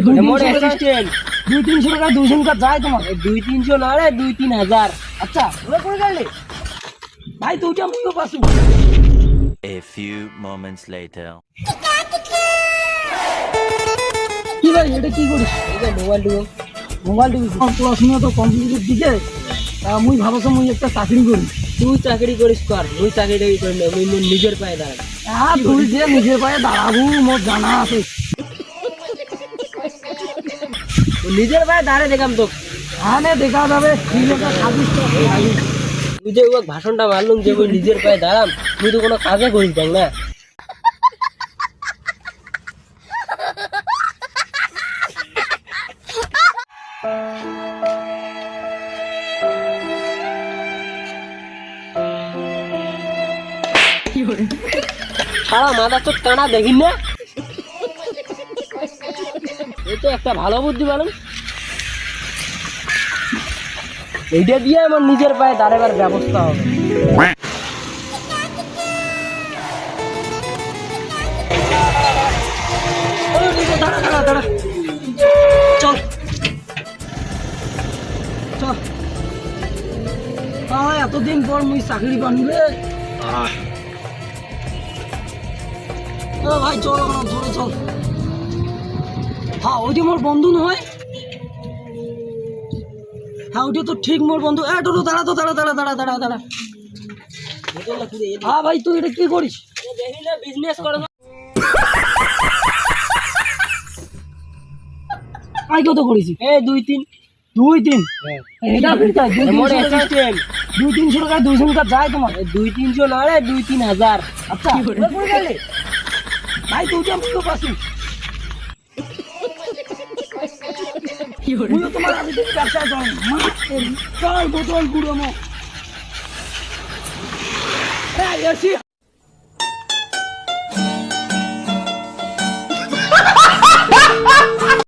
দুই মোর তিনশো টাকা- অ্যাসিস্ট্যান্ট দুই তিনশো টাকা দুইশো টাকা যায় তোমার। দুই তিনশো না রে দুই তিন হাজার। আচ্ছা ওরা করে গেলে। ভাই দুইটা মুইও পাসু A few moments later. কি ভাই এটা কি করিস? এটা মোবাইল ঢুকো মোবাইল টিভি পড়াশোনা তো কম্পিউটার দিকে। তা মুই ভাবছ মুই একটা চাকরি করি। তুই চাকরি করিস কর মুই চাকরি টাকরি করি না মুই মোর নিজের পায়ে দাঁড়াই হ্যাঁ তুই যে নিজের পায়ে দাঁড়াবো মোর জানা আছে। নিজের পায়ে দাঁড়ায় দেখাম তো হ্যাঁ নে দেখা যাবে। তুই যে ওকে ভাষণটা মারলুম যে মুই নিজের পায়ে দাঁড়াম তুই তো কোনো কাজে করিস দেখ না। সারা মাথা তো টানা দেখিন না? এই তো একটা ভালো বুদ্ধি বলুন এইটা দিয়ে আমার নিজের পায়ে দাঁড়াবার ব্যবস্থা হবে। চল। চল। এতদিন পর মুই চাকরি পানি রে। ভাই চল আমার জোরে চল। হ্যাঁ ওইটা মোর বন্ধু নয়। হ্যাঁ ওইটা তো ঠিক মোর বন্ধু। এ টোটো দাঁড়া তো দাঁড়া দাঁড়া দাঁড়া দাঁড়া দাঁড়া। হ্যাঁ ভাই তুই এটা কি করিস? বিজনেস করো আই কত করেছি? এই দুই তিন। দুই তিন? এটা ফিরতে দুই তিনশো টাকা- দুইশো টাকা যায় তোমার। দুই তিনশো না রে দুই তিন হাজার। আচ্ছা ভাই মুইও পাসু মুইও তোমার আগে থেকে ব্যবসায় যাই চল বোতল গুঁড়ো এই এসি।